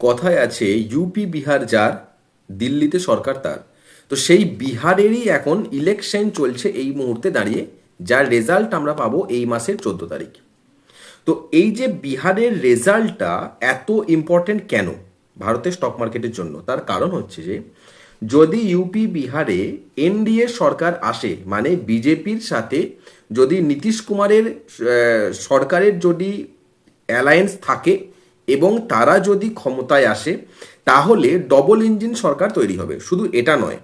কথায় আছে ইউপি বিহার যার, দিল্লিতে সরকার তার। তো সেই বিহারেরই এখন ইলেকশন চলছে এই মুহূর্তে দাঁড়িয়ে, যার রেজাল্ট আমরা পাবো এই মাসের চোদ্দ তারিখ। তো এই যে বিহারের রেজাল্টটা এত ইম্পর্টেন্ট কেন ভারতের স্টক মার্কেটের জন্য? তার কারণ হচ্ছে যে, যদি ইউপি বিহারে এনডিএ সরকার আসে মানে বিজেপির সাথে, যদি নীতিশ কুমারের সরকারের যদি অ্যালায়েন্স থাকে এবং তারা যদি ক্ষমতায় আসে, তাহলে ডবল ইঞ্জিন সরকার তৈরি হবে। শুধু এটা নয়,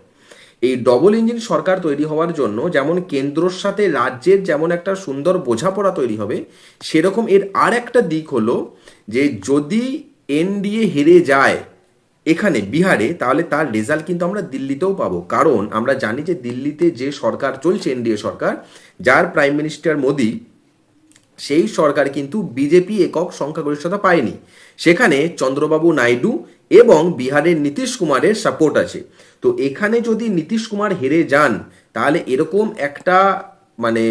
এই ডবল ইঞ্জিন সরকার তৈরি হওয়ার জন্য যেমন কেন্দ্রর সাথে রাজ্যের যেমন একটা সুন্দর বোঝাপড়া তৈরি হবে, সেরকম এর আর একটা দিক হলো যে যদি এনডিএ হেরে যায় এখানে বিহারে, তাহলে তার রেজাল্ট কিন্তু আমরা দিল্লিতেও পাবো। কারণ আমরা জানি যে দিল্লিতে যে সরকার চলছে, এনডিএ সরকার, যার প্রাইম মিনিস্টার মোদি সেই সরকার কিন্তু বিজেপি একক সংখ্যাগরিষ্ঠতা পায়নি। সেখানে চন্দ্রবাবু নাইডু এবং বিহারের নীতিশ কুমারের সাপোর্ট আছে। তো এখানে যদি নীতিশ কুমার হেরে যান, তাহলে এরকম একটা মানে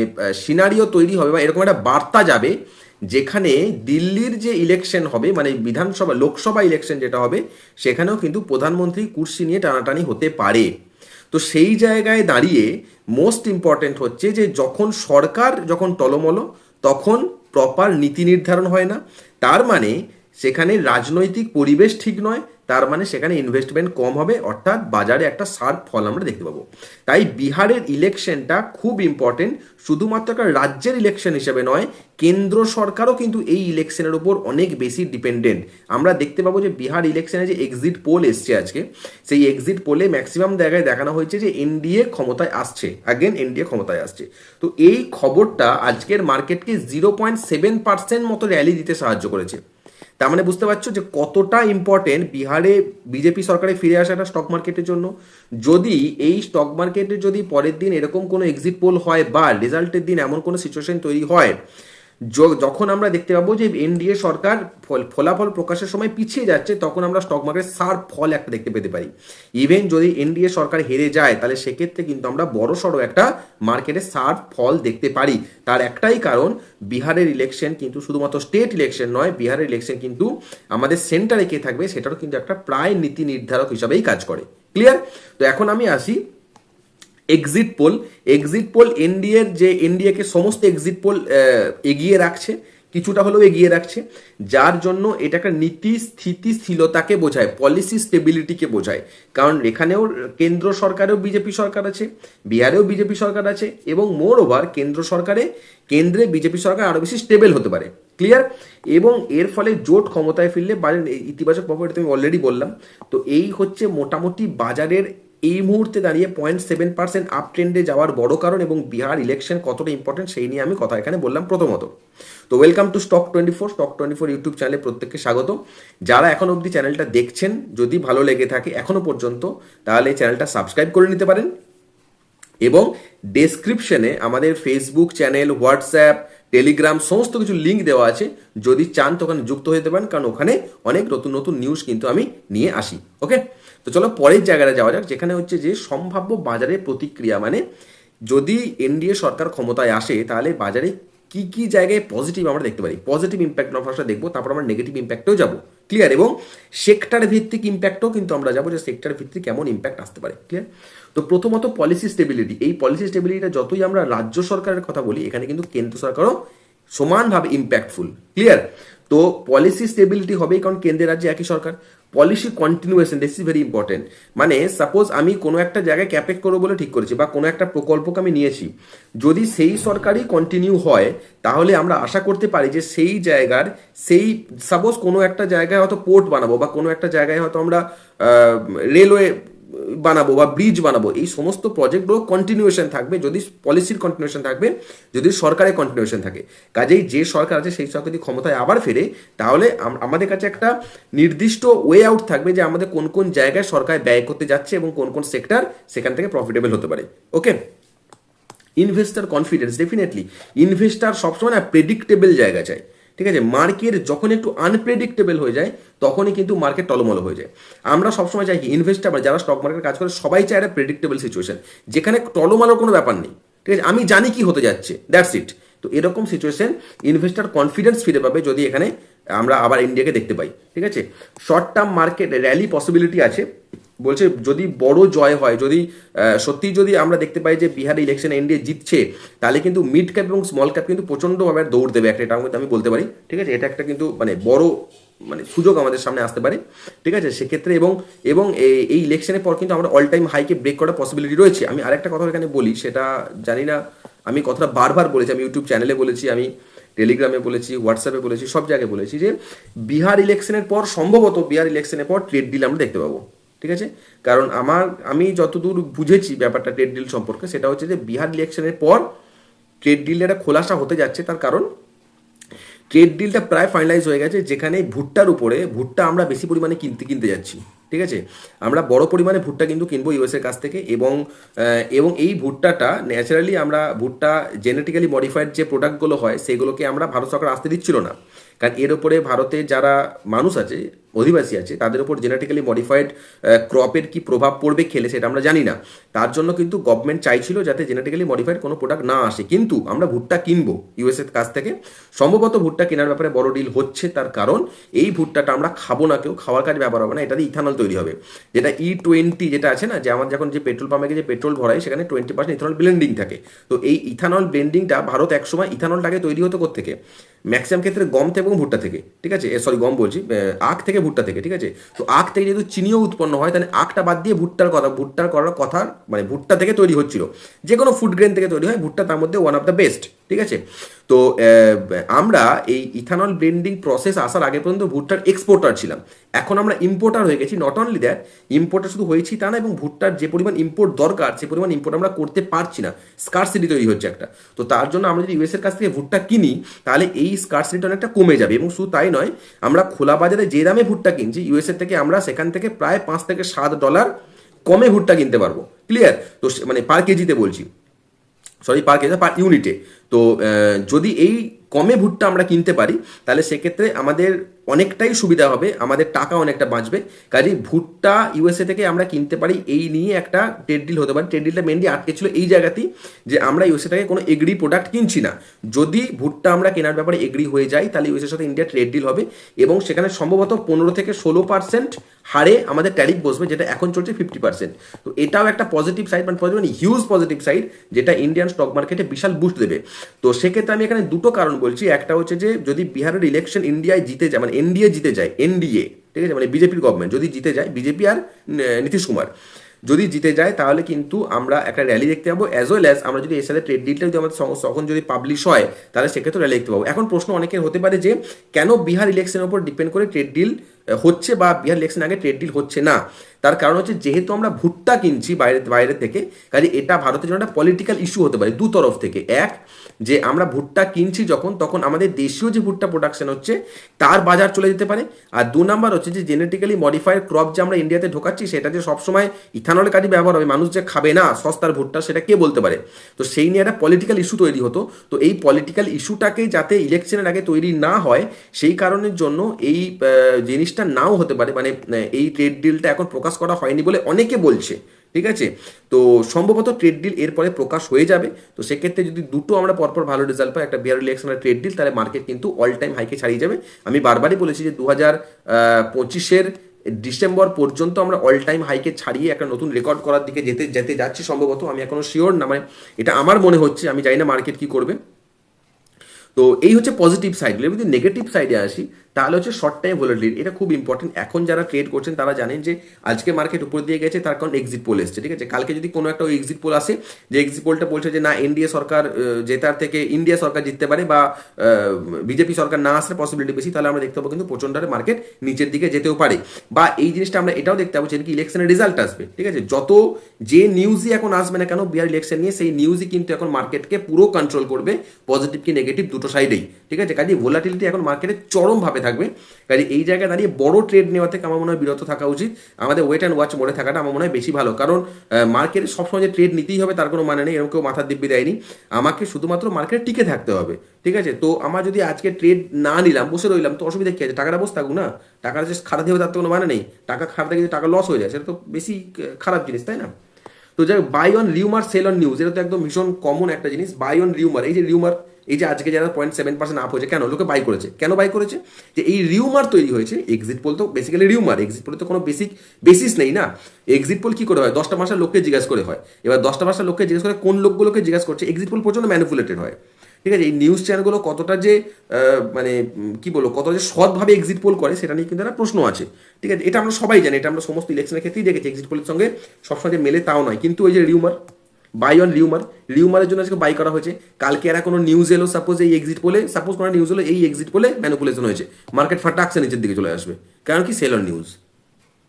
সিনারিও তৈরি হবে বা এরকম একটা বার্তা যাবে, যেখানে দিল্লির যে ইলেকশন হবে মানে বিধানসভা, লোকসভা ইলেকশন যেটা হবে, সেখানেও কিন্তু প্রধানমন্ত্রী কুর্সি নিয়ে টানাটানি হতে পারে। তো সেই জায়গায় দাঁড়িয়ে মোস্ট ইম্পর্ট্যান্ট হচ্ছে যে যখন সরকার যখন টলমলো তখন প্রপার নীতি নির্ধারণ হয় না। তার মানে সেখানে রাজনৈতিক পরিবেশ ঠিক নয় তার মানে সেখানে ইনভেস্টমেন্ট কম হবে, অর্থাৎ বাজারে একটা সার ফল আমরা দেখতে পাবো। তাই বিহারের ইলেকশনটা খুব ইম্পর্টেন্ট শুধুমাত্র রাজ্যের ইলেকশন হিসেবে নয়, কেন্দ্র সরকারও কিন্তু এই ইলেকশনের উপর অনেক বেশি ডিপেন্ডেন্ট আমরা দেখতে পাবো যে বিহার ইলেকশনে যে এক্সিট পোল এসছে আজকে, সেই এক্সিট পোলে ম্যাক্সিমাম জায়গায় দেখানো হয়েছে যে এনডিএ ক্ষমতায় আসছে। আগেন এনডিএ ক্ষমতায় আসছে। তো এই খবরটা আজকের মার্কেটকে জিরো পয়েন্ট সেভেন পার্সেন্ট মতো র্যালি দিতে সাহায্য করেছে। তার মানে বুঝতে পারছ যে কতটা ইম্পর্টেন্ট বিহারে বিজেপি সরকারে ফিরে আসাটা স্টক মার্কেটের জন্য। যদি এই স্টক মার্কেটে যদি পরের দিন এরকম কোনো এক্সিট পোল হয় বা রেজাল্টের দিন এমন কোনো সিচুয়েশন তৈরি হয় যখন আমরা দেখতে পাবো যে এনডিএ সরকার ফল- ফলাফল প্রকাশের সময় পিছিয়ে যাচ্ছে, তখন আমরা স্টক মার্কেট সার ফল একটা দেখতে পেতে পারি। ইভেন যদি এনডিএ সরকার হেরে যায়, তাহলে সেক্ষেত্রে কিন্তু আমরা বড় সড়ো একটা মার্কেটে সার ফল দেখতে পারি। তার একটাই কারণ, বিহারের ইলেকশন কিন্তু শুধুমাত্র স্টেট ইলেকশন নয়, বিহারের ইলেকশন কিন্তু আমাদের সেন্টারে কে থাকবে, সেটারও কিন্তু একটা প্রায় নীতি নির্ধারক হিসাবেই কাজ করে। ক্লিয়ার তো এখন আমি আসি এক্সিট পোল এক্সিট পোল এনডিএর যে এনডিএকে সমস্ত এক্সিট পোল এগিয়ে রাখছে, কিছুটা হলেও এগিয়ে রাখছে, যার জন্য এটা একটা নীতি স্থিতিশীলতাকে বোঝায় পলিসি স্টেবিলিটিকে বোঝায়। কারণ এখানেও কেন্দ্র সরকারেও বিজেপি সরকার আছে, বিহারেও বিজেপি সরকার আছে, এবং মোর ওভার কেন্দ্র সরকারে, কেন্দ্রে বিজেপি সরকার আরও বেশি স্টেবল হতে পারে। ক্লিয়ার এবং এর ফলে জোট ক্ষমতায় ফিরলে বাজার ইতিবাচক প্রভাব এটা আমি অলরেডি বললাম। তো এই হচ্ছে মোটামুটি বাজারের এই মুহূর্তে দাঁড়িয়ে পয়েন্ট সেভেন পার্সেন্ট আপ ট্রেন্ডে যাওয়ার বড় কারণ এবং বিহার ইলেকশন কতটা ইম্পর্টেন্ট সেই নিয়ে আমি কথা এখানে বললাম প্রথমত। তো welcome to stock twenty four stock twenty four YouTube চ্যানেলে প্রত্যেককে স্বাগত। যারা এখন অবধি চ্যানেলটা দেখছেন, যদি ভালো লেগে থাকে এখনও পর্যন্ত, তাহলে চ্যানেলটা সাবস্ক্রাইব করে নিতে পারেন। এবং ডেসক্রিপশনে আমাদের ফেসবুক চ্যানেল হোয়াটসঅ্যাপ টেলিগ্রাম সমস্ত কিছু লিঙ্ক দেওয়া আছে। যদি চান তো ওখানে যুক্ত হতে পারেন, কারণ ওখানে অনেক নতুন নতুন নিউজ কিন্তু আমি নিয়ে আসি ওকে তো চলো পরের জায়গাটা যাওয়া যাক, যেখানে হচ্ছে যে সম্ভাব্য বাজারের প্রতিক্রিয়া মানে যদি এনডিএ সরকার ক্ষমতায় আসে, তাহলে বাজারে কি কি জায়গায় পজিটিভ আমরা দেখতে পারি? পজিটিভ ইম্প্যাক্ট ফার্স্টটা দেখব, তারপর আমরা নেগেটিভ ইম্প্যাক্টেও যাব। ক্লিয়ার এবং সেক্টর ভিত্তিক ইম্প্যাক্টও কিন্তু আমরা যাব যে সেক্টর ভিত্তিক কেমন ইম্প্যাক্ট আসতে পারে ক্লিয়ার তো প্রথমত পলিসি স্টেবিলিটি এই পলিসি স্টেবিলিটিটা যতই আমরা রাজ্য সরকারের কথা বলি, এখানে কিন্তু কেন্দ্র সরকারও সমানভাবে ইম্প্যাক্টফুল ক্লিয়ার তো পলিসি স্টেবিলিটি হবেই কারণ কেন্দ্রের রাজ্যে একই সরকার। Policy continuation this is very important মানে সাপোজ আমি কোনো একটা জায়গায় ক্যাপেক করব বলে ঠিক করেছি বা কোনো একটা প্রকল্পকে আমি নিয়েছি। যদি সেই সরকারই কন্টিনিউ হয়, তাহলে আমরা আশা করতে পারি যে সেই জায়গার, সেই সাপোজ কোনো একটা জায়গায় হয়তো পোর্ট বানাবো বা কোনো একটা জায়গায় হয়তো আমরা রেলওয়ে বানাবো বা ব্রিজ বানাবো, এই সমস্ত প্রজেক্টগুলো কন্টিনিউয়েশন থাকবে, যদি পলিসির কন্টিনিউয়েশন থাকবে, যদি সরকারের কন্টিনিউয়েশন থাকে। কাজেই যে সরকার আছে, সেই সরকার যদি ক্ষমতায় আবার ফেরে, তাহলে আমাদের কাছে একটা নির্দিষ্ট ওয়ে আউট থাকবে যে আমাদের কোন কোন জায়গায় সরকার ব্যয় করতে যাচ্ছে এবং কোন কোন সেক্টর সেখান থেকে প্রফিটেবল হতে পারে। Okay investor confidence definitely investor সবসময় না প্রেডিক্টেবল জায়গা চাই ঠিক আছে? মার্কেট যখন একটু আনপ্রেডিক্টেবল হয়ে যায়, তখনই কিন্তু মার্কেট টলমলো হয়ে যায়। আমরা সবসময় চাই ইনভেস্টার যারা স্টক মার্কেট কাজ করে, সবাই চায় একটা প্রেডিক্টেবল সিচুয়েশন যেখানে টলমালোর কোনো ব্যাপার নেই। ঠিক আছে? আমি জানি কি হতে যাচ্ছে। দ্যাটস ইট তো এরকম সিচুয়েশন ইনভেস্টার কনফিডেন্স ফিরে পাবে যদি এখানে আমরা আবার ইন্ডিয়াকে দেখতে পাই। ঠিক আছে? Short term market rally possibility আছে। বলছে যদি বড় জয় হয়, যদি সত্যি যদি আমরা দেখতে পাই যে বিহার ইলেকশনে এনডিএ জিতছে, তাহলে কিন্তু মিড ক্যাপ এবং স্মল ক্যাপ কিন্তু প্রচণ্ডভাবে দৌড় দেবে একটা এটা আমি বলতে পারি, ঠিক আছে? এটা একটা কিন্তু মানে বড় মানে সুযোগ আমাদের সামনে আসতে পারে, ঠিক আছে? সেক্ষেত্রে এবং এবং এই- এই ইলেকশনের পর কিন্তু আমরা অল টাইম হাইকে ব্রেক করার পসিবিলিটি রয়েছে। আমি আরেকটা কথা এখানে বলি, সেটা জানি না, আমি কথাটা বারবার বলেছি, আমি ইউটিউব চ্যানেলে বলেছি, আমি টেলিগ্রামে বলেছি হোয়াটসঅ্যাপে বলেছি, সব জায়গায় বলেছি যে বিহার ইলেকশনের পর, সম্ভবত বিহার ইলেকশনের পর ট্রেড ডিল আমরা দেখতে পাবো। ঠিক আছে? কারণ আমার, আমি যতদূর বুঝেছি ব্যাপারটা ট্রেড ডিল সম্পর্কে, সেটা হচ্ছে যে বিহার ইলেকশনের পর ট্রেড ডিলের একটা খোলাসা হতে যাচ্ছে, তার কারণ ট্রেড ডিলটা প্রায় ফাইনালাইজ হয়ে গেছে, যেখানে ভুট্টার উপরে, ভুট্টা আমরা বেশি পরিমাণে কিনতে কিনতে যাচ্ছি, ঠিক আছে? আমরা বড় পরিমাণে ভুট্টা কিন্তু কিনবো ইউএস এর কাছ থেকে এবং এবং এই ভুট্টাটা ন্যাচারালি আমরা ভুট্টা জেনেটিক্যালি মডিফাইড যে প্রোডাক্টগুলো হয়, সেগুলোকে আমরা ভারত সরকার আসতে দিচ্ছিল না। কারণ এর উপরে ভারতে যারা মানুষ আছে, অধিবাসী আছে, তাদের উপর জেনেটিক্যালি মডিফাইড ক্রপের কি প্রভাব পড়বে খেলে সেটা আমরা জানি না। তার জন্য কিন্তু গভর্নমেন্ট চাইছিল যাতে জেনেটিক্যালি মডিফাইড কোনো প্রোডাক্ট না আসে। কিন্তু আমরা ভুট্টা কিনবো ইউএস এর কাছ থেকে। সম্ভবত ভুট্টা কেনার ব্যাপারে বড় ডিল হচ্ছে তার কারণ, এই ভুট্টাটা আমরা খাব না কেউ, খাওয়ার কাজে ব্যবহার হবে না এটাতে ইথানল তৈরি হবে। যেটা ই টোয়েন্টি যেটা আছে না, যে আমার যখন যে পেট্রোল পাম্পে যে পেট্রোল ভরাই সেখানে টোয়েন্টি পার্সেন্ট ইথানল ব্লেন্ডিং থাকে। তো এই ইথানল ব্লেন্ডিংটা ভারত একসময় ইথানলটাকে তৈরি হতো থেকে ম্যাক্সিমাম ক্ষেত্রে গম থেকে এবং ভুট্টা থেকে, ঠিক আছে? সরি গম বলছি আখ থেকে ভুট্টা থেকে, ঠিক আছে? তো আখ থেকে যেহেতু চিনিও উৎপন্ন হয়, তাহলে আখটা বাদ দিয়ে ভুট্টার কথা, ভুট্টার করার কথা মানে ভুট্টা থেকে তৈরি হচ্ছিল। যে কোনো ফুড গ্রেন থেকে তৈরি হয়, ভুট্টা তার মধ্যে ওয়ান অফ দ্য বেস্ট ঠিক আছে? তো আমরা এই ইথানল ব্লেন্ডিং প্রসেস আসার আগে পর্যন্ত ভুট্টার এক্সপোর্টার ছিলাম। এখন আমরা ইম্পোর্টার হয়ে গেছি। নট অনলি দ্যাট ইম্পোর্টার শুধু হয়েছি তা না, এবং ভুট্টার যে পরিমাণ ইম্পোর্ট দরকার, সে পরিমাণ ইম্পোর্ট আমরা করতে পারছি না। স্কারসিটি তৈরি হচ্ছে একটা। তো তার জন্য আমরা যদি ইউএস এর কাছ থেকে ভুট্টা কিনি, তাহলে এই স্কারসিটিটা অনেকটা কমে যাবে। এবং শুধু তাই নয়, আমরা খোলা বাজারে যে দামে ভুট্টা কিনছি ইউএস এর থেকে আমরা সেখান থেকে প্রায় পাঁচ থেকে সাত ডলার কমে ভুট্টা কিনতে পারব। ক্লিয়ার তো মানে পার কেজিতে বলছি। সরি পার কেজি পার ইউনিটে তো যদি এই কমে ভুট্টা আমরা কিনতে পারি, তাহলে সেক্ষেত্রে আমাদের অনেকটাই সুবিধা হবে, আমাদের টাকা অনেকটা বাঁচবে। কাজে ভুট্টা ইউএসএ থেকে আমরা কিনতে পারি, এই নিয়ে একটা ট্রেড ডিল হতে পারে। ট্রেড ডিলটা মেনলি আটকে ছিল এই জায়গাতেই যে আমরা ইউএসএ থেকে কোনো এগ্রি প্রোডাক্ট কিনছি না। যদি ভুট্টা আমরা কেনার ব্যাপারে এগ্রি হয়ে যাই, তাহলে ইউএসএর সাথে ইন্ডিয়া ট্রেড ডিল হবে এবং সেখানে সম্ভবত পনেরো থেকে ষোলো পার্সেন্ট হারে আমাদের ট্যারিফ বসবে, যেটা এখন চলছে ফিফটি পার্সেন্ট তো এটাও একটা পজিটিভ সাইড মানে পজিটিভ মানে হিউজ পজিটিভ সাইড যেটা ইন্ডিয়ান স্টক মার্কেটে বিশাল বুস্ট দেবে। তো সেক্ষেত্রে আমি এখানে দুটো কারণ বলছি। একটা হচ্ছে যে যদি বিহারের ইলেকশন ইন্ডিয়ায় জিতে যায় মানে এনডিএ জিতে যায়, এনডিএ, ঠিক আছে? মানে বিজেপির গভর্নমেন্ট যদি জিতে যায়, বিজেপি আর নীতিশ কুমার। যদি জিতে যায়, তাহলে কিন্তু আমরা একটা র্যালি দেখতে পাবো অ্যাজ ওয়েল অ্যাজ আমরা যদি এর সাথে ট্রেড ডিলটা যদি আমাদের তখন যদি পাবলিশ হয়, তাহলে সেক্ষেত্রে র্যালি দেখতে পাবো। এখন প্রশ্ন অনেকের হতে পারে যে, কেন বিহার ইলেকশনের উপর ডিপেন্ড করে ট্রেড ডিল হচ্ছে বা বিহার ইলেকশন আগে ট্রেড ডিল হচ্ছে না। তার কারণ হচ্ছে যেহেতু আমরা ভুট্টা কিনছি বাইরে বাইরে থেকে কাজে এটা ভারতের জন্য একটা পলিটিক্যাল ইস্যু হতে পারে দু তরফ থেকে। এক যে আমরা ভুট্টা কিনছি যখন তখন আমাদের দেশীয় যে ভুট্টা প্রোডাকশন হচ্ছে তার বাজার চলে যেতে পারে। আর দু নাম্বার হচ্ছে যে জেনেটিক্যালি মডিফাইড ক্রপ যে আমরা ইন্ডিয়াতে ঢোকাচ্ছি সেটা যে সবসময় ইথানলের কাজে ব্যবহার হবে মানুষ যে খাবে না সস্তার ভুট্টা সেটা কে বলতে পারে? তো সেই নিয়ে একটা পলিটিক্যাল ইস্যু তৈরি হতো। তো এই পলিটিক্যাল ইস্যুটাকে যাতে ইলেকশনের আগে তৈরি না হয় সেই কারণের জন্য এই আহ, জিনিসটা নাও হতে পারে মানে এই ট্রেড ডিলটা এখন প্রকাশ করা হয়নি বলে অনেকে বলছে, ঠিক আছে? তো সম্ভবত ট্রেড ডিল এরপরে প্রকাশ হয়ে যাবে, তো সেক্ষেত্রে যদি দুটো আমরা পরপর ভালো রেজাল্ট পাই, একটা বিহার ইলেকশনের ট্রেড ডিল তাহলে মার্কেট কিন্তু অল টাইম হাইকে ছাড়িয়ে যাবে। আমি বারবারই বলেছি যে দু হাজার পঁচিশের ডিসেম্বর পর্যন্ত আমরা অল টাইম হাইকে ছাড়িয়ে একটা নতুন রেকর্ড করার দিকে যেতে যেতে যাচ্ছি সম্ভবত, আমি এখনও শিওর না মানে এটা আমার মনে হচ্ছে, আমি জানি না মার্কেট কি করবে। তো এই হচ্ছে পজিটিভ সাইডগুলো যদি নেগেটিভ সাইডে আসি, তাহলে হচ্ছে শর্ট টাইম ভোলাটিলিটি এটা খুব ইম্পর্টেন্ট এখন যারা ট্রেড করছেন, তারা জানেন যে আজকে মার্কেট উপর দিয়ে গেছে, তার কারণ এক্সিট পোল এসছে, ঠিক আছে? কালকে যদি কোনো একটা এক্সিট পোল আসে, যে এক্সিট পোলটা বলছে যে না এনডিএ সরকার জেতার থেকে ইন্ডিয়া সরকার জিততে পারে বা বিজেপি সরকার না আসার পসিবিলিটি বেশি, তাহলে আমরা দেখতে পাবো কিন্তু প্রচণ্ড হারে মার্কেট নিচের দিকে যেতেও পারে। বা এই জিনিসটা আমরা এটাও দেখতে পাবো কি ইলেকশনের রেজাল্ট আসবে, ঠিক আছে? যত যে নিউজই এখন আসবে না কেন, বিহার ইলেকশন নিয়ে, সেই নিউজই কিন্তু এখন মার্কেটকে পুরো কন্ট্রোল করবে পজিটিভ কি নেগেটিভ দুটো সাইডেই ঠিক আছে? কাজে ভোলাটিলিটি এখন মার্কেটে চরমভাবে থাকবে। কাজে এই জায়গায় দাঁড়িয়ে বড় ট্রেড নেওয়া থেকে আমার মনে হয় বিরত থাকা উচিত। আমাদের ওয়েট অ্যান্ড ওয়াচ মোড়ে থাকাটা আমার মনে হয় বেশি ভালো। কারণ মার্কেটে সবসময় যে ট্রেড নিতেই হবে তার কোনো মানে নেই, এরকম কেউ মাথার দিব্যি দেয়নি। আমাকে শুধুমাত্র মার্কেটে টিকে থাকতে হবে, ঠিক আছে? তো আমার যদি আজকে ট্রেড না নিলাম, বসে রইলাম, তো অসুবিধা কী আছে? টাকাটা বসে থাকুক না? টাকাটা যে খারাপ হবে তার তো কোনো মানে নেই। টাকা খারাপ যদি টাকা লস হয়ে যায়, সেটা তো বেশি খারাপ জিনিস, তাই না? তো যাই buy on rumour sell on news এটা তো একদম ভীষণ কমন একটা জিনিস। বাই অন রিউমার এই যে রিউমার এই যে আজকে যারা পয়েন্ট সেভেন পার্সেন্ট আপ হয়েছে, কেন? লোকে বাই করেছে। কেন বাই করেছে? যে এই রিউমার তৈরি হয়েছে এক্সিট পোল তো বেসিক্যালি রিউমার এক্সিট পোলে তো কোনো বেসিক বেসিস নেই না? এক্সিট পোল কী করে হয়? দশটা মাসের লোককে জিজ্ঞাসা করে হয়। এবার দশটা মাসের লোককে জিজ্ঞাসা করে কোন লোকগুলোকে জিজ্ঞাসা করছে? এক্সিট পোল প্রচণ্ড ম্যানিপুলেটেড হয়। ঠিক আছে? এই নিউজ চ্যানেলগুলো কতটা যে মানে কি বলব, কতটা যে সৎভাবে এক্সিট পোল করে, সেটা নিয়ে কিন্তু একটা প্রশ্ন আছে। ঠিক আছে? এটা আমরা সবাই জানি, এটা আমরা সমস্ত ইলেকশনের ক্ষেত্রেই দেখেছি। এক্সিট পোলের সঙ্গে সবসময় যে মেলে তাও নয়। কিন্তু ওই যে রিউমার বাই অন রিউমার রিউমারের জন্য আজকে বাই করা হয়েছে। কালকে এরা কোনো নিউজ এলো সাপোজ এই এক্সিট পোলে সাপোজ কোনো নিউজ এলো এই এক্সিট পোলে ম্যানিপুলেশন হয়েছে। মার্কেট ফাটাকছে নিচের দিকে চলে আসবে। কারণ কি? সেল অন নিউজ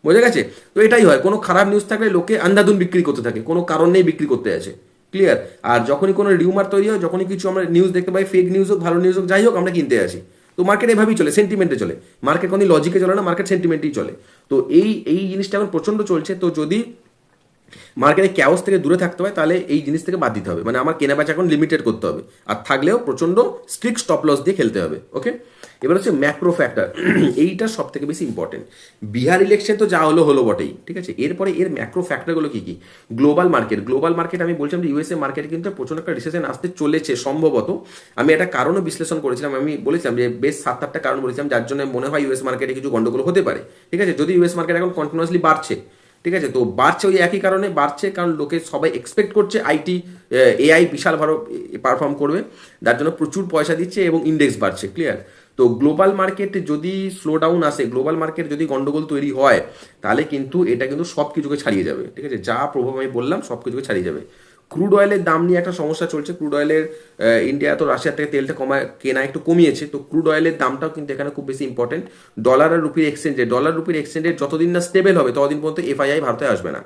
বোঝা গেছে? তো এটাই হয়। কোনো খারাপ নিউজ থাকলে লোকে আন্দাদুন বিক্রি করতে থাকে। কোনো কারণ নেই বিক্রি করতে আছে। ক্লিয়ার আর যখনই কোনো রিউমার তৈরি হয়, যখনই কিছু আমরা নিউজ দেখতে পাই ফেক নিউজ হোক, ভালো নিউজ হোক, যাই হোক, আমরা কিনতে আসি। তো মার্কেট এভাবেই চলে সেন্টিমেন্টে চলে। মার্কেট কোনো লজিকে চলে না মার্কেট সেন্টিমেন্টেই চলে। তো এই এই জিনিসটা এখন প্রচণ্ড চলছে। তো যদি মার্কেটে ক্যাওস থেকে দূরে থাকতে হয়, তাহলে এই জিনিস থেকে বাদ দিতে হবে। মানে আমার কেনা বেচা এখন লিমিটেড করতে হবে। আর থাকলেও প্রচণ্ড স্ট্রিক্ট স্টপ লস দিয়ে খেলতে হবে ওকে এবার হচ্ছে ম্যাক্রো ফ্যাক্টর এইটা সব থেকে বেশি ইম্পর্টেন্ট বিহার ইলেকশন তো যা হলো হলো বটেই, ঠিক আছে? এরপরে এর ম্যাক্রো ফ্যাক্টরগুলো কি কি? গ্লোবাল মার্কেট গ্লোবাল মার্কেট আমি বলছিলাম যে ইউএসএ মার্কেটে কিন্তু প্রচণ্ড একটা রিসেশন আসতে চলেছে সম্ভবত। আমি একটা কারণও বিশ্লেষণ করেছিলাম, আমি বলেছিলাম যে বেশ সাত আটটা কারণ বলেছিলাম, যার জন্য মনে হয় ইউএস মার্কেটে কিছু গন্ডগোল হতে পারে, ঠিক আছে? যদি ইউএস মার্কেট এখন কন্টিনিউয়াসলি বাড়ছে ঠিক আছে? তো বাড়ছে ওই একই কারণে, বাড়ছে কারণ লোকে সবাই এক্সপেক্ট করছে আইটি এআই বিশাল ভালো পারফর্ম করবে। যার জন্য প্রচুর পয়সা দিচ্ছে এবং ইন্ডেক্স বাড়ছে ক্লিয়ার তো গ্লোবাল মার্কেট যদি স্লো ডাউন আসে গ্লোবাল মার্কেট যদি গন্ডগোল তৈরি হয়, তাহলে কিন্তু এটা কিন্তু সব কিছুকে ছাড়িয়ে যাবে, ঠিক আছে? যা প্রভাব আমি বললাম সব কিছুকে ছাড়িয়ে যাবে। ক্রুড অয়েলের দাম নিয়ে একটা সমস্যা চলছে। ক্রুড অয়েলের ইন্ডিয়া তো রাশিয়ার থেকে তেলটা কমায় কেনা একটু কমিয়েছে। তো ক্রুড অয়েলের দামটাও কিন্তু এখানে খুব বেশি ইম্পর্টেন্ট ডলার আর রুপির এক্সচেঞ্জে ডলার রুপির এক্সচেঞ্জে যতদিন না স্টেবল হবে, ততদিন পর্যন্ত এফআইআই ভারতে আসবে না।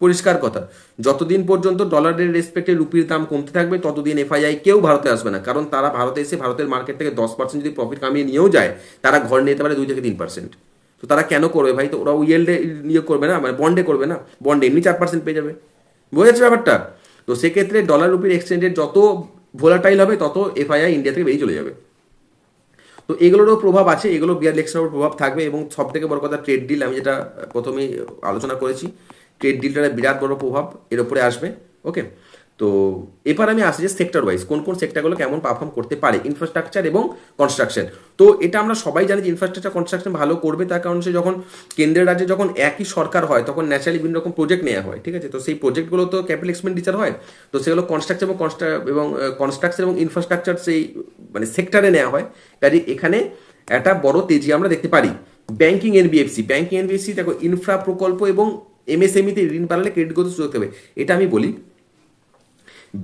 পরিষ্কার কথা। যতদিন পর্যন্ত ডলারের রেসপেক্টে রুপির দাম কমতে থাকবে, ততদিন এফআইআই কেউ ভারতে আসবে না। কারণ তারা ভারতে এসে ভারতের মার্কেট থেকে দশ পার্সেন্ট যদি প্রফিট কামিয়ে নিয়েও যায়, তারা ঘর নিতে পারে দুই থেকে তিন পার্সেন্ট তো তারা কেন করবে ভাই? তো ওরা ইয়েল্ডে নিয়োগ করবে না? মানে বন্ডে করবে না? বন্ডে এমনি চার পার্সেন্ট পেয়ে যাবে। বোঝা যাচ্ছে ব্যাপারটা? তো সেক্ষেত্রে ডলার রুপির এক্সচেঞ্জ রেট যত ভোলাটাইল হবে, তত এফআইআই ইন্ডিয়া থেকে বেরিয়ে চলে যাবে। তো এগুলোরও প্রভাব আছে, এগুলো বিয়ার ইলেকশনের উপর প্রভাব থাকবে এবং সব থেকে বড় কথা ট্রেড ডিল আমি যেটা প্রথমেই আলোচনা করেছি ট্রেড ডিলটার বিরাট বড় প্রভাব এর উপরে আসবে ওকে তো এবার আমি আসি যে সেক্টর ওয়াইজ কোন কোন সেক্টরগুলো কেমন পারফর্ম করতে পারে ইনফ্রাস্ট্রাকচার এবং কনস্ট্রাকশন তো এটা আমরা সবাই জানি যে ইনফ্রাস্ট্রাকচার কনস্ট্রাকশন ভালো করবে তার কারণ সে যখন কেন্দ্রের রাজ্যে যখন একই সরকার হয়, তখন ন্যাচারালি বিভিন্ন রকম প্রজেক্ট নেওয়া হয়, ঠিক আছে? তো সেই প্রজেক্টগুলো তো ক্যাপিটাল এক্সপেন্ডিচার হয়, তো সেগুলো কনস্ট্রাকচার এবং কনস্ট্রা এবং কনস্ট্রাকশন এবং ইনফ্রাস্ট্রাকচার সেই মানে সেক্টরে নেওয়া হয়। কাজে এখানে একটা বড় তেজি আমরা দেখতে পারি। ব্যাংকিং এনবিএফসি ব্যাংকিং এনবিএফসি দেখো ইনফ্রা প্রকল্প এবং এমএসএমইতে ঋণ বাড়ালে ক্রেডিট সুযোগ দেবে এটা আমি বলি।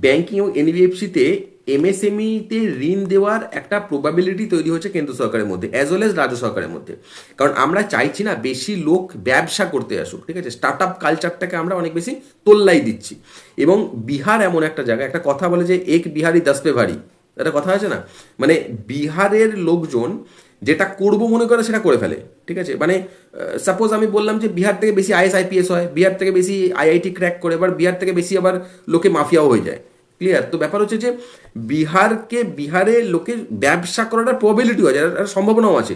ব্যাংকিং এবং এনবিএফসিতে এমএসএমইতে ঋণ দেওয়ার একটা প্রবাবিলিটি তৈরি হচ্ছে কেন্দ্র সরকারের মধ্যে অ্যাজ ওয়েল এজ রাজ্য সরকারের মধ্যে। কারণ আমরা চাইছি না বেশি লোক ব্যবসা করতে আসুক, ঠিক আছে? স্টার্ট আপ কালচারটাকে আমরা অনেক বেশি তোল্লাই দিচ্ছি। এবং বিহার এমন একটা জায়গা, একটা কথা বলে যে, এক বিহারি দশ পে ভারী। একটা কথা আছে না? মানে বিহারের লোকজন যেটা করব মনে করে সেটা করে ফেলে, ঠিক আছে? মানে সাপোজ আমি বললাম যে বিহার থেকে বেশি আইএস, আইপিএস হয়, বিহার থেকে বেশি আইআইটি ক্র্যাক করে, এবার বিহার থেকে বেশি আবার লোকে মাফিয়াও হয়ে যায় ক্লিয়ার তো ব্যাপার হচ্ছে যে বিহারকে, বিহারে লোকে ব্যবসা করাটা প্রবিলিটিও আছে সম্ভাবনাও আছে।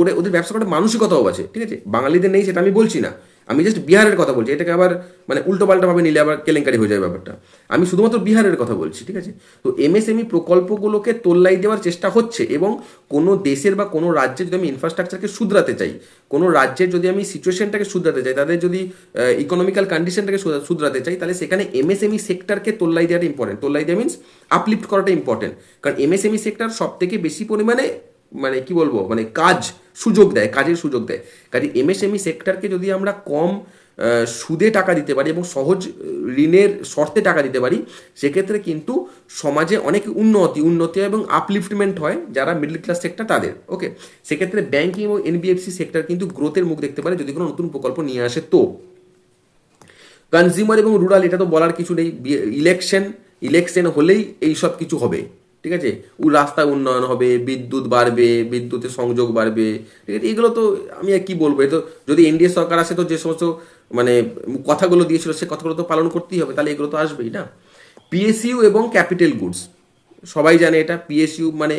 ওদের ওদের ব্যবসা করাটা মানসিকতাও আছে, ঠিক আছে? বাঙালিদের নেই, সেটা আমি বলছি না। আমি জাস্ট বিহারের কথা বলছি, এটাকে আবার মানে উল্টো পাল্টাভাবে নিলে আবার কেলেঙ্কারি হয়ে যায় ব্যাপারটা। আমি শুধুমাত্র বিহারের কথা বলছি, ঠিক আছে? তো এমএসএমই প্রকল্পগুলোকে তোল্লাই দেওয়ার চেষ্টা হচ্ছে এবং কোনো দেশের বা কোনো রাজ্যে যদি আমি ইনফ্রাস্ট্রাকচারকে শুধরাতে চাই, কোনো রাজ্যের যদি আমি সিচুয়েশনটাকে শুধরাতে চাই, তাদের যদি ইকোনমিক্যাল কন্ডিশনটাকে শুধরাতে চাই, তাহলে সেখানে এমএসএমই সেক্টরকে তোল্লাই দেওয়াটা ইম্পর্টেন্ট তোল্লাই দেওয়া মিনস আপলিফ্ট করাটা ইম্পর্টেন্ট কারণ এমএসএমই সেক্টর সব থেকে বেশি পরিমাণে মানে কি বলব? মানে কাজ সুযোগ দেয়, কাজের সুযোগ দেয়। কাজে এমএসএমই সেক্টরকে যদি আমরা কম সুদে টাকা দিতে পারি এবং সহজ ঋণের শর্তে টাকা দিতে পারি, সেক্ষেত্রে কিন্তু সমাজে অনেক উন্নতি উন্নতি এবং আপলিফটমেন্ট হয় যারা মিডল ক্লাস সেক্টর তাদের ওকে সেক্ষেত্রে ব্যাংকিং এবং এনবিএফসি সেক্টর কিন্তু গ্রোথের মুখ দেখতে পারে যদি কোনো নতুন প্রকল্প নিয়ে আসে তো। কনজিউমার এবং রুরাল এটা তো বলার কিছু নেই। ইলেকশন ইলেকশন হলেই এই সব কিছু হবে। ঠিক আছে? ও রাস্তা উন্নয়ন হবে, বিদ্যুৎ বাড়বে, বিদ্যুতের সংযোগ বাড়বে, ঠিক আছে? এগুলো তো আমি আর কি বলব? এ তো যদি এনডিএ সরকার আসে তো যে সমস্ত মানে কথাগুলো দিয়েছিল, সে কথাগুলো তো পালন করতেই হবে, তাহলে এগুলো তো আসবেই না? পিএসইউ এবং ক্যাপিটাল গুডস সবাই জানে এটা। পিএসইউ মানে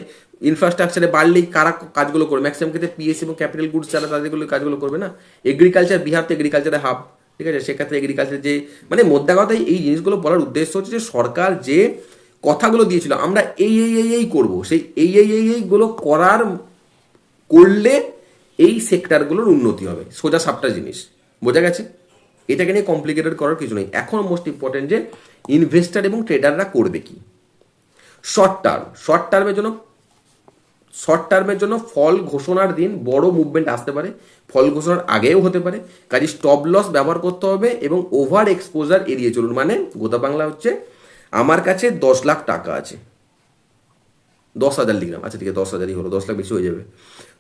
ইনফ্রাস্ট্রাকচারে বাড়লেই কারা কাজগুলো করবে? ম্যাক্সিমাম ক্ষেত্রে পিএসসি এবং ক্যাপিটাল গুডস যারা তাদেরগুলো কাজগুলো করবে না? এগ্রিকালচার বিহার তো এগ্রিকালচারের হাব ঠিক আছে? সেক্ষেত্রে এগ্রিকালচার যে মানে মোদ্দা কথাই এই জিনিসগুলো বলার উদ্দেশ্য হচ্ছে যে সরকার যে কথাগুলো দিয়েছিল, আমরা এই এই এই এই করব। সেই এই এই এই এইগুলো করার, করলে এই সেক্টরগুলোর উন্নতি হবে। সোজা সাপটা জিনিস। বোঝা গেছে? এটাকে নিয়ে কমপ্লিকেটেড করার কিছু নেই। এখন মোস্ট ইম্পর্টেন্ট যে ইনভেস্টার এবং ট্রেডাররা করবে কি? শর্ট টার্ম শর্ট টার্মের জন্য শর্ট টার্মের জন্য ফল ঘোষণার দিন বড় মুভমেন্ট আসতে পারে। ফল ঘোষণার আগেও হতে পারে। কাজে স্টপ লস ব্যবহার করতে হবে এবং ওভার এক্সপোজার এড়িয়ে চলুন। মানে গোদা বাংলা হচ্ছে আমার কাছে দশ লাখ টাকা আছে। দশ হাজার লিখলাম আচ্ছা ঠিক আছে, দশ হাজারই হলো, দশ লাখ বেশি হয়ে যাবে।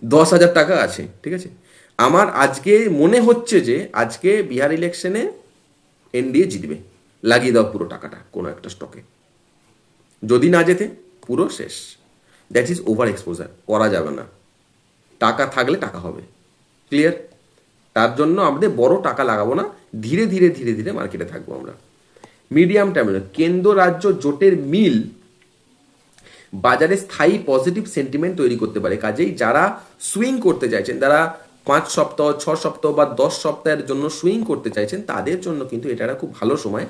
দশ হাজার টাকা আছে, ঠিক আছে? আমার আজকে মনে হচ্ছে যে আজকে বিহার ইলেকশনে এনডিএ জিতবে। লাগিয়ে দাও পুরো টাকাটা কোনো একটা স্টকে যদি না যেতে পুরো শেষ। দ্যাট ইজ ওভার এক্সপোজার করা যাবে না। টাকা থাকলে টাকা হবে। ক্লিয়ার তার জন্য আমাদের বড় টাকা লাগাবো না। ধীরে ধীরে ধীরে ধীরে মার্কেটে থাকব আমরা। মিডিয়াম টার্মে কেন্দ্র রাজ্য জোটের মিল বাজারে স্থায়ী পজিটিভ সেন্টিমেন্ট তৈরি করতে পারে। কাজেই যারা সুইং করতে চাইছেন, যারা পাঁচ সপ্তাহ, ছ সপ্তাহ বা দশ সপ্তাহের জন্য সুইং করতে চাইছেন, তাদের জন্য কিন্তু এটা একটা খুব ভালো সময়।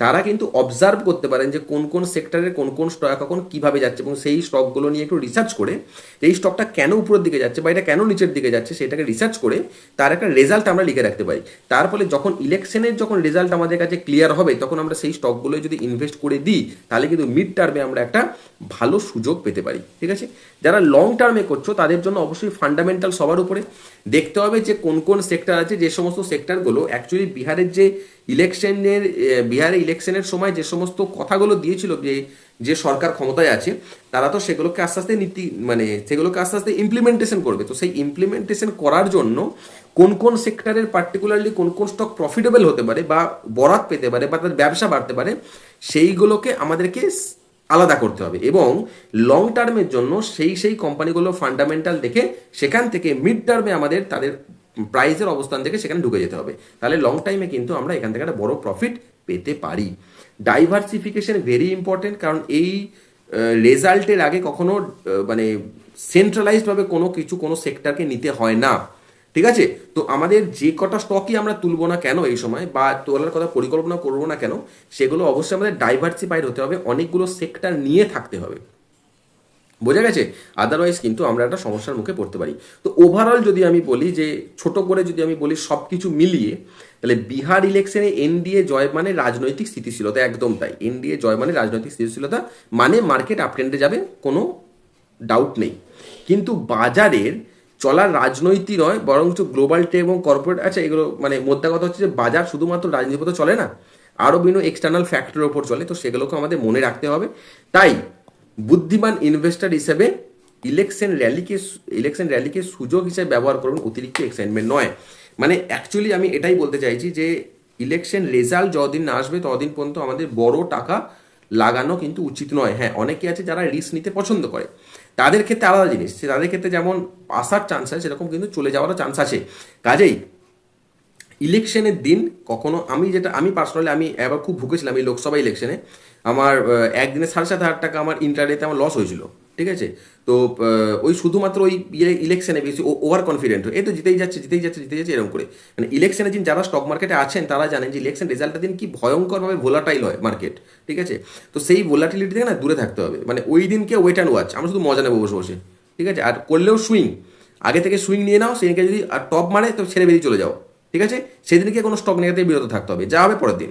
তারা কিন্তু অবজার্ভ করতে পারেন যে কোন কোন সেক্টরে কোন কোন স্টক এখন কীভাবে যাচ্ছে এবং সেই স্টকগুলো নিয়ে একটু রিসার্চ করে যে এই স্টকটা কেন উপরের দিকে যাচ্ছে বা এটা কেন নিচের দিকে যাচ্ছে সেটাকে রিসার্চ করে তার একটা রেজাল্ট আমরা লিখে রাখতে পারি। তার ফলে যখন ইলেকশনের যখন রেজাল্ট আমাদের কাছে ক্লিয়ার হবে, তখন আমরা সেই স্টকগুলোয় যদি ইনভেস্ট করে দিই, তাহলে কিন্তু মিড টার্মে আমরা একটা ভালো সুযোগ পেতে পারি। ঠিক আছে? যারা লং টার্মে করছ, তাদের জন্য অবশ্যই ফান্ডামেন্টাল সবার উপরে। দেখতে হবে যে কোন কোন সেক্টর আছে, যে সমস্ত সেক্টরগুলো অ্যাকচুয়ালি বিহারের যে ইলেকশনের বিহারে ইলেকশনের সময় যে সমস্ত কথাগুলো দিয়েছিল যে যে সরকার ক্ষমতায় আছে, তারা তো সেগুলোকে আস্তে আস্তে নীতি মানে সেগুলোকে আস্তে আস্তে ইমপ্লিমেন্টেশন করবে। তো সেই ইমপ্লিমেন্টেশন করার জন্য কোন কোন সেক্টরের পার্টিকুলারলি কোন কোন স্টক প্রফিটেবল হতে পারে বা বরাত পেতে পারে বা তাদের ব্যবসা বাড়তে পারে, সেইগুলোকে আমাদেরকে আলাদা করতে হবে এবং লং টার্মের জন্য সেই সেই কোম্পানিগুলো ফান্ডামেন্টাল দেখে সেখান থেকে মিড টার্মে আমাদের তাদের প্রাইসের অবস্থান থেকে সেখানে ঢুকে যেতে হবে। তাহলে লং টাইমে কিন্তু আমরা এখান থেকে একটা বড় প্রফিট পেতে পারি। ডাইভার্সিফিকেশন ভেরি ইম্পর্টেন্ট কারণ এই রেজাল্টের আগে কখনো মানে সেন্ট্রালাইজডভাবে কোনো কিছু, কোনো সেক্টরকে নিতে হয় না। ঠিক আছে? তো আমাদের যে কটা স্টকই আমরা তুলবো না কেন এই সময় বা তোলার কথা পরিকল্পনা করব না কেন, সেগুলো অবশ্যই আমাদের ডাইভার্সিফাইড হতে হবে। অনেকগুলো সেক্টর নিয়ে থাকতে হবে। বোঝা গেছে? আদারওয়াইজ কিন্তু আমরা একটা সমস্যার মুখে পড়তে পারি। তো ওভারঅল যদি আমি বলি যে, ছোট করে যদি আমি বলি সব কিছু মিলিয়ে, তাহলে বিহার ইলেকশনে এনডিএ জয় মানে রাজনৈতিক স্থিতিশীলতা, একদম তাই। এনডিএ জয় মানে রাজনৈতিক স্থিতিশীলতা মানে মার্কেট আপট্রেন্ডে যাবে, কোনো ডাউট নেই। কিন্তু বাজারের চলার রাজনৈতিক নয়, বরঞ্চ গ্লোবাল ট্রে এবং কর্পোরেট আছে এগুলো মানে মোদ্দা কথা হচ্ছে যে, বাজার শুধুমাত্র রাজনীতি তো চলে না। আরও বিভিন্ন এক্সটার্নাল ফ্যাক্টরের ওপর চলে, তো সেগুলোকে আমাদের মনে রাখতে হবে। তাই বুদ্ধিমান ইনভেস্টার হিসেবে ইলেকশন র্যালিকে ইলেকশন র্যালিকে সুযোগ হিসেবে ব্যবহার করুন অতিরিক্ত এক্সাইটমেন্ট নয়। মানে অ্যাকচুয়ালি আমি এটাই বলতে চাইছি যে ইলেকশন রেজাল্ট যতদিন না আসবে, ততদিন পর্যন্ত আমাদের বড় টাকা লাগানো কিন্তু উচিত নয়। হ্যাঁ অনেকে আছে যারা রিস্ক নিতে পছন্দ করে। তাদের ক্ষেত্রে আলাদা জিনিস। তাদের ক্ষেত্রে যেমন আসার চান্স আছে সেরকম কিন্তু চলে যাওয়ারও চান্স আছে। কাজেই ইলেকশনের দিন কখনো আমি যেটা আমি পার্সোনালি আমি এবার খুব ভুগেছিলাম এই লোকসভা ইলেকশনে আমার একদিনে সাড়ে সাত হাজার টাকা আমার ইন্টারনেটে আমার লস হয়েছিল, ঠিক আছে? তো ওই শুধুমাত্র ওই ইলেকশনে বেশি ওভার কনফিডেন্ট এ তো জিতেই যাচ্ছে জিতেই যাচ্ছে জিতে যাচ্ছে, এরকম করে। মানে ইলেকশনের দিন যারা স্টক মার্কেটে আছেন, তারা জানেন যে ইলেকশন রেজাল্টের দিন কি ভয়ঙ্করভাবে ভোলাটাইল হয় মার্কেট ঠিক আছে? তো সেই ভোলাটিলিটি থেকে না দূরে থাকতে হবে। মানে ওই দিনকে ওয়েট অ্যান্ড ওয়াচ আমরা শুধু মজা নেব বসে বসে, ঠিক আছে? আর করলেও সুইং আগে থেকে সুইং নিয়ে নাও, সেদিনকে যদি আর টপ মারে, তো ছেড়ে বেরিয়ে চলে যাও, ঠিক আছে? সেদিনকে কোনো স্টক নেওয়াতে বিরত থাকতে হবে, যা হবে পরের দিন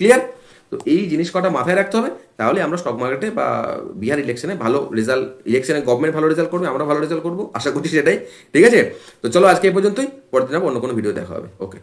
ক্লিয়ার তো এই জিনিস কটা মাথায় রাখতে হবে, তাহলে আমরা স্টক মার্কেটে বা বিহার ইলেকশনে ভালো রেজাল্ট ইলেকশনে গভর্নমেন্ট ভালো রেজাল্ট করবে, আমরা ভালো রেজাল্ট করব। আশা করছি সেটাই। ঠিক আছে? তো চলো আজকে এই পর্যন্তই, পরের দিন অন্য কোনো ভিডিও দেখা হবে। ওকে